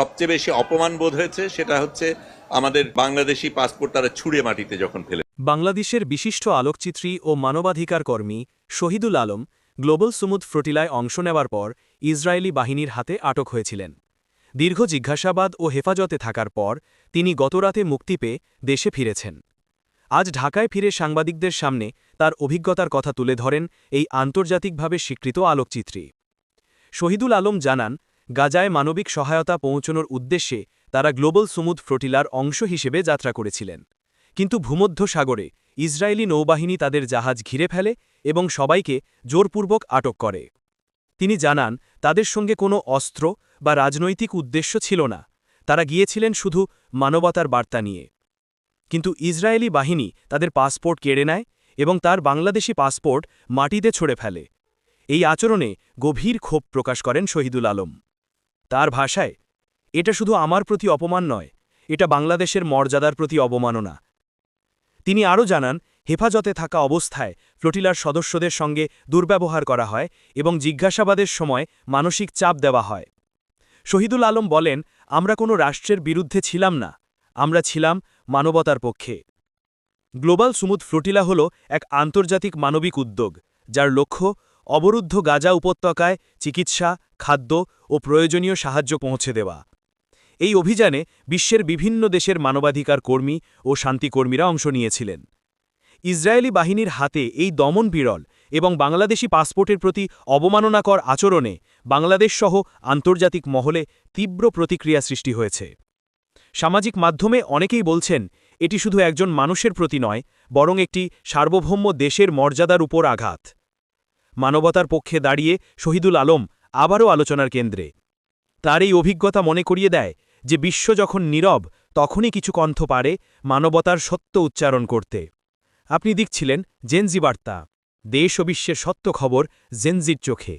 সবচেয়ে বেশি অপমান বোধ হয়েছে সেটা হচ্ছে আমাদের বাংলাদেশি পাসপোর্ট তারা ছুঁড়ে মাটিতে যখন ফেলে। বাংলাদেশের বিশিষ্ট আলোকচিত্রী ও মানবাধিকার কর্মী শহীদুল আলম গ্লোবাল সুমুদ ফ্লোটিলায় অংশ নেওয়ার পর ইসরায়েলি বাহিনীর হাতে আটক হয়েছিলেন। দীর্ঘ জিজ্ঞাসাবাদ ও হেফাজতে থাকার পর তিনি গতরাতে মুক্তি পেয়ে দেশে ফিরেছেন। আজ ঢাকায় ফিরে সাংবাদিকদের সামনে তার অভিজ্ঞতার কথা তুলে ধরেন এই আন্তর্জাতিকভাবে স্বীকৃত আলোকচিত্রী। শহীদুল আলম জানান গাজায় মানবিক সহায়তা পৌঁছনোর উদ্দেশ্যে তারা গ্লোবাল সুমুদ ফ্লোটিলার অংশ হিসেবে যাত্রা করেছিলেন। কিন্তু ভূমধ্য সাগরে ইসরায়েলি নৌবাহিনী তাদের জাহাজ ঘিরে ফেলে এবং সবাইকে জোরপূর্বক আটক করে। তিনি জানান, তাদের সঙ্গে কোনো অস্ত্র বা রাজনৈতিক উদ্দেশ্য ছিল না। তারা গিয়েছিলেন শুধু মানবতার বার্তা নিয়ে। কিন্তু ইসরায়েলি বাহিনী তাদের পাসপোর্ট কেড়ে নেয় এবং তার বাংলাদেশি পাসপোর্ট মাটিতে ছড়ে ফেলে। এই আচরণে গভীর ক্ষোভ প্রকাশ করেন শহীদুল আলম। তার ভাষায়, এটা শুধু আমার প্রতি অপমান নয়, এটা বাংলাদেশের মর্যাদার প্রতি অবমাননা। তিনি আরও জানান, হেফাজতে থাকা অবস্থায় ফ্লোটিলার সদস্যদের সঙ্গে দুর্ব্যবহার করা হয় এবং জিজ্ঞাসাবাদের সময় মানসিক চাপ দেওয়া হয়। শহীদুল আলম বলেন, আমরা কোনো রাষ্ট্রের বিরুদ্ধে ছিলাম না, আমরা ছিলাম মানবতার পক্ষে। গ্লোবাল সুমুদ ফ্লোটিলা হল এক আন্তর্জাতিক মানবিক উদ্যোগ, যার লক্ষ্য অবরুদ্ধ গাজা উপত্যকায় চিকিৎসা খাদ্য ও প্রয়োজনীয় সাহায্য পৌঁছে দেওয়া। এই অভিযানে বিশ্বের বিভিন্ন দেশের মানবাধিকার কর্মী ও শান্তিকর্মীরা অংশ নিয়েছিলেন। ইসরায়েলি বাহিনীর হাতে এই দমন বিরল এবং বাংলাদেশি পাসপোর্টের প্রতি অবমাননাকর আচরণে বাংলাদেশসহ আন্তর্জাতিক মহলে তীব্র প্রতিক্রিয়া সৃষ্টি হয়েছে। সামাজিক মাধ্যমে অনেকেই বলছেন, এটি শুধু একজন মানুষের প্রতি নয়, বরং একটি সার্বভৌম দেশের মর্যাদার উপর আঘাত। মানবতার পক্ষে দাঁড়িয়ে শহীদুল আলম আবারও আলোচনার কেন্দ্রে। তার এই অভিজ্ঞতা মনে করিয়ে দেয় যে বিশ্ব যখন নীরব, তখনই কিছু কণ্ঠ পারে মানবতার সত্য উচ্চারণ করতে। আপনি দেখছিলেন জেনজি বার্তা। দেশ ও বিশ্বের সত্য খবর জেনজির চোখে।